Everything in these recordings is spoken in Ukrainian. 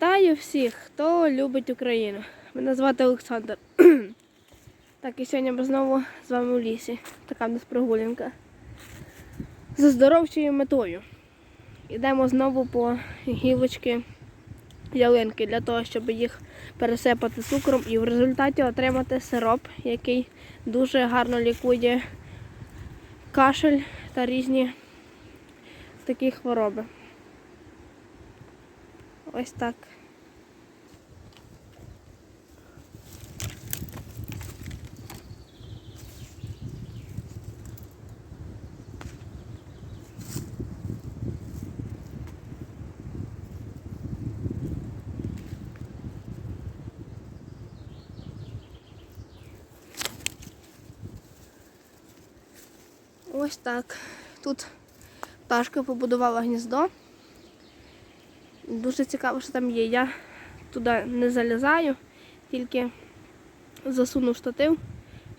Вітаю всіх, хто любить Україну. Мене звати Олександр. так, і сьогодні ми знову з вами у лісі. Така в нас прогулянка. З оздоровчою метою. Йдемо знову по гілочки ялинки для того, щоб їх пересипати цукром і в результаті отримати сироп, який дуже гарно лікує кашель та різні такі хвороби. Ось так. Ось так. Тут пташка побудувала гніздо. Дуже цікаво, що там є. Я туди не залізаю, тільки засуну штатив,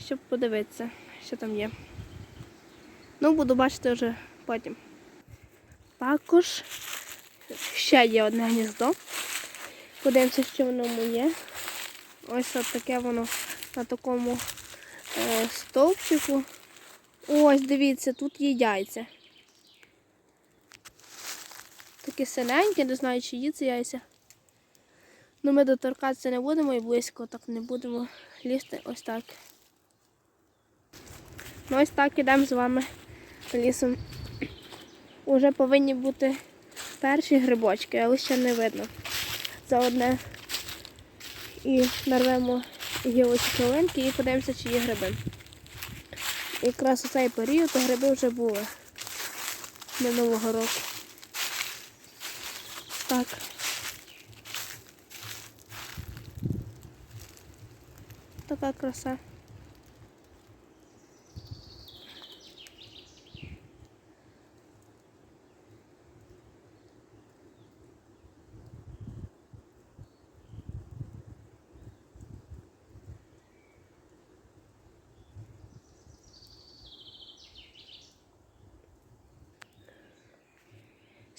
щоб подивитися, що там є. Ну, буду бачити вже потім. Також ще є одне гніздо. Подивимося, що в ньому є. Ось от таке воно на такому е, стовпчику. Ось, дивіться, тут є яйця. Такі синенькі, не знаю, чи є яйця. Ну ми доторкатися не будемо і близько так не будемо лізти ось так. Ну ось так ідемо з вами лісом. Уже повинні бути перші грибочки, але ще не видно. Це одне. І нарвемо гілочки оленки і подивимося, чи є гриби. Якраз у цей період гриби вже були минулого року. Так. Така краса.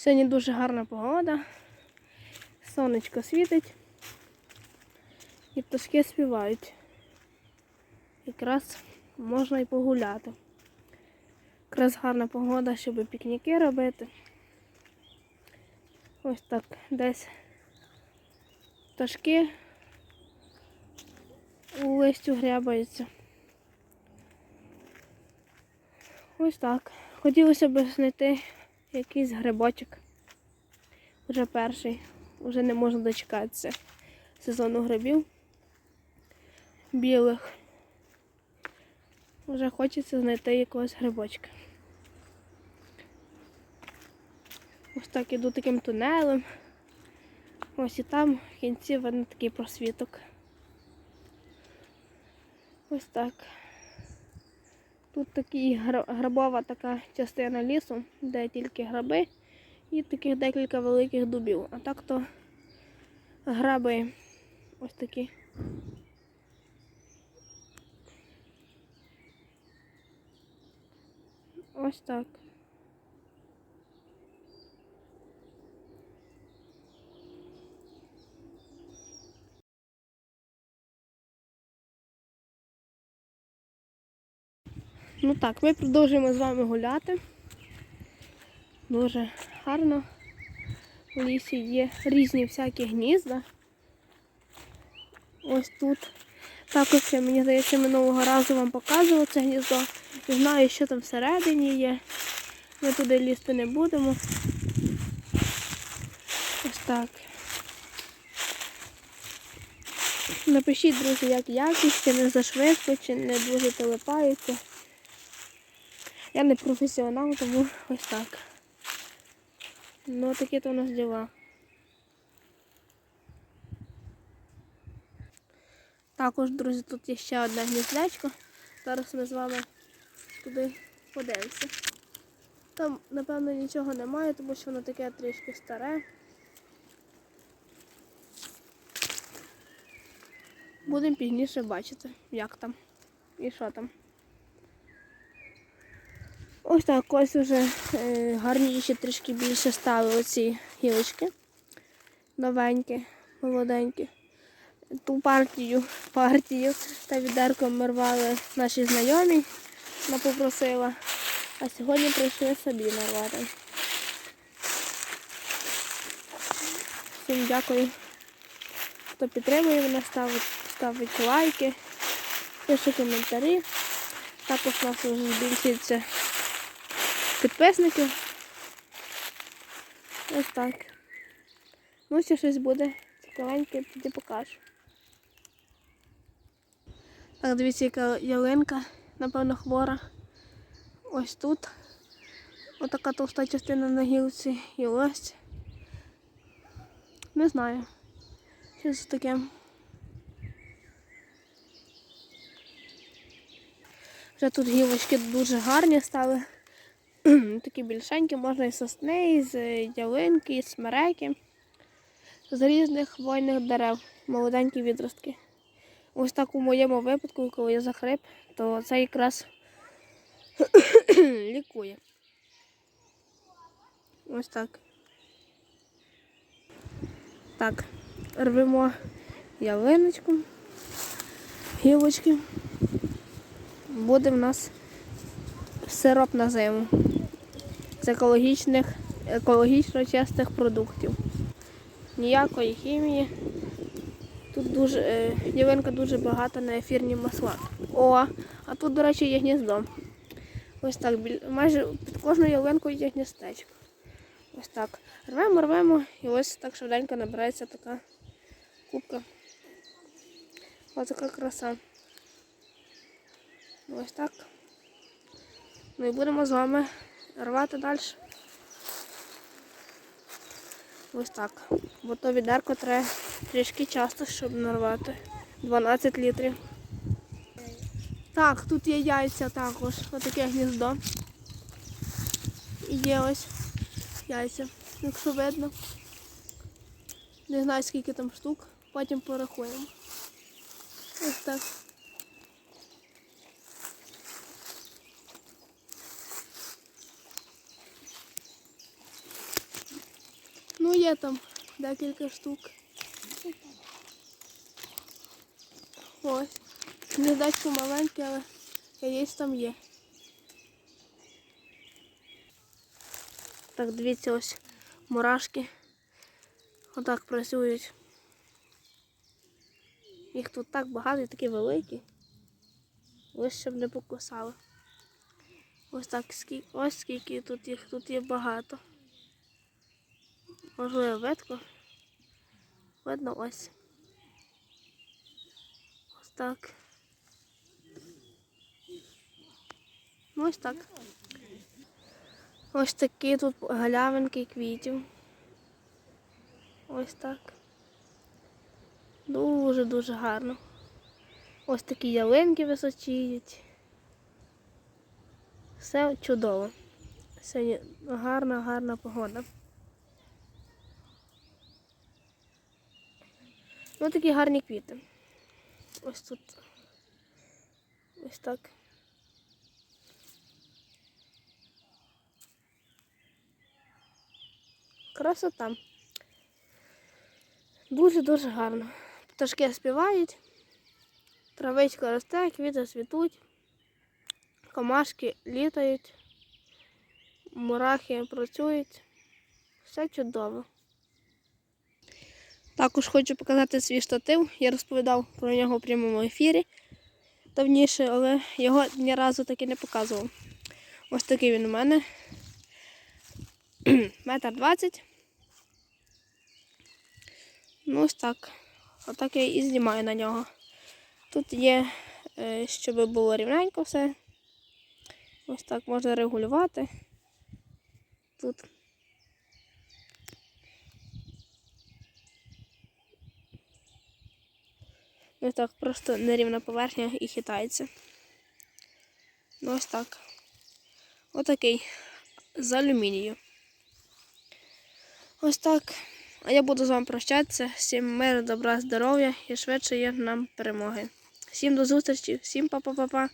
Сьогодні дуже гарна погода. Сонечко світить і пташки співають. Якраз можна і погуляти. Якраз гарна погода, щоб пікніки робити. Ось так десь пташки у листю грябаються. Ось так. Хотілося б знайти якийсь грибочок. Вже перший. Вже не можна дочекатися сезону грибів білих. Вже хочеться знайти якогось грибочка. Ось так іду таким тунелем. Ось і там в кінці видно такий просвіток. Ось так. Тут такий грабова така частина лісу, де тільки граби і таких декілька великих дубів. А так то граби ось такі. Ось так. Ну так, ми продовжуємо з вами гуляти. Дуже гарно. У лісі є різні всякі гнізда. Ось тут. Також, мені здається, минулого разу вам показував це гніздо. І знаю, що там всередині є. Ми туди лізти не будемо. Ось так. Напишіть, друзі, як якість, чи не зашвидко, чи не дуже телепаються. Я не професіонал, тому ось так. Ну такі то у нас діла. Також, друзі, тут є ще одне гніздечко. Зараз ми з вами туди подивимося. Там, напевно, нічого немає, тому що воно таке трішки старе. Будемо пізніше бачити, як там і що там. Ось так ось вже гарніші, трішки більше стали оці гілочки. новеньке, молоденьке. Ту партію, партію та відерко ми рвали наші знайомі, вона попросила. А сьогодні прийшли собі нарвати. Всім дякую, хто підтримує мене, ставить, ставить лайки, пише коментарі. Також у нас вже збільшується підписників. Ось так. Ну, ще щось буде цікавеньке, тоді покажу. Так, дивіться, яка ялинка, напевно, хвора. Ось тут. Отака товста частина на гілці і ось. Не знаю. Що це таке. Вже тут гілочки дуже гарні стали. Такі більшенькі, можна і сосни, і з ялинки, і смереки. З різних хвойних дерев, молоденькі відростки. Ось так у моєму випадку, коли я захрип, то це якраз лікує. Ось так. Так, рвемо ялиночку, гілочки. Буде в нас сироп на зиму з екологічних, екологічно чистих продуктів. Ніякої хімії. Тут дуже е, ялинка дуже багата на ефірні масла. О, а тут, до речі, є гніздо. Ось так, майже під кожною ялинкою є гніздечко. Ось так. Рвемо, рвемо, і ось так швиденько набирається така кубка. Ось така краса. Ось так. Ну і будемо з вами рвати далі. Ось так. Бо то відерко треба трішки часто, щоб нарвати. 12 літрів. Так, тут є яйця також. Отаке гніздо. І є ось яйця, якщо видно. Не знаю скільки там штук, потім порахуємо. Ось так. Ну, є там декілька штук. Ось. Гніздечко маленьке, але яєць там є. Так, дивіться, ось мурашки. Отак працюють. Їх тут так багато і такі великі. Ось щоб не покусали. Ось так скільки, ось скільки тут їх тут є багато. Можливо, видко. Видно ось. Ось так. Ну, ось так. Ось такі тут галявинки квітів. Ось так. Дуже-дуже гарно. Ось такі ялинки височіють. Все чудово. Сьогодні гарна, гарна погода. Ну такі гарні квіти. Ось тут. Ось так. Красота. Дуже-дуже гарно. Пташки співають, травичка росте, квіти цвітуть, комашки літають, мурахи працюють. Все чудово. Також хочу показати свій штатив. Я розповідав про нього в прямому ефірі давніше, але його ні разу таки не показував. Ось такий він у мене. Метр двадцять. Ну, ось так. Отак я і знімаю на нього. Тут є, е, щоб було рівненько все. Ось так можна регулювати. Тут. Ось так просто нерівна поверхня і хитається. Ну ось так. Отакий. З алюмінію. Ось так. А я буду з вами прощатися. Всім миру, добра, здоров'я і швидше нам перемоги. Всім до зустрічі, всім па-па-па-па.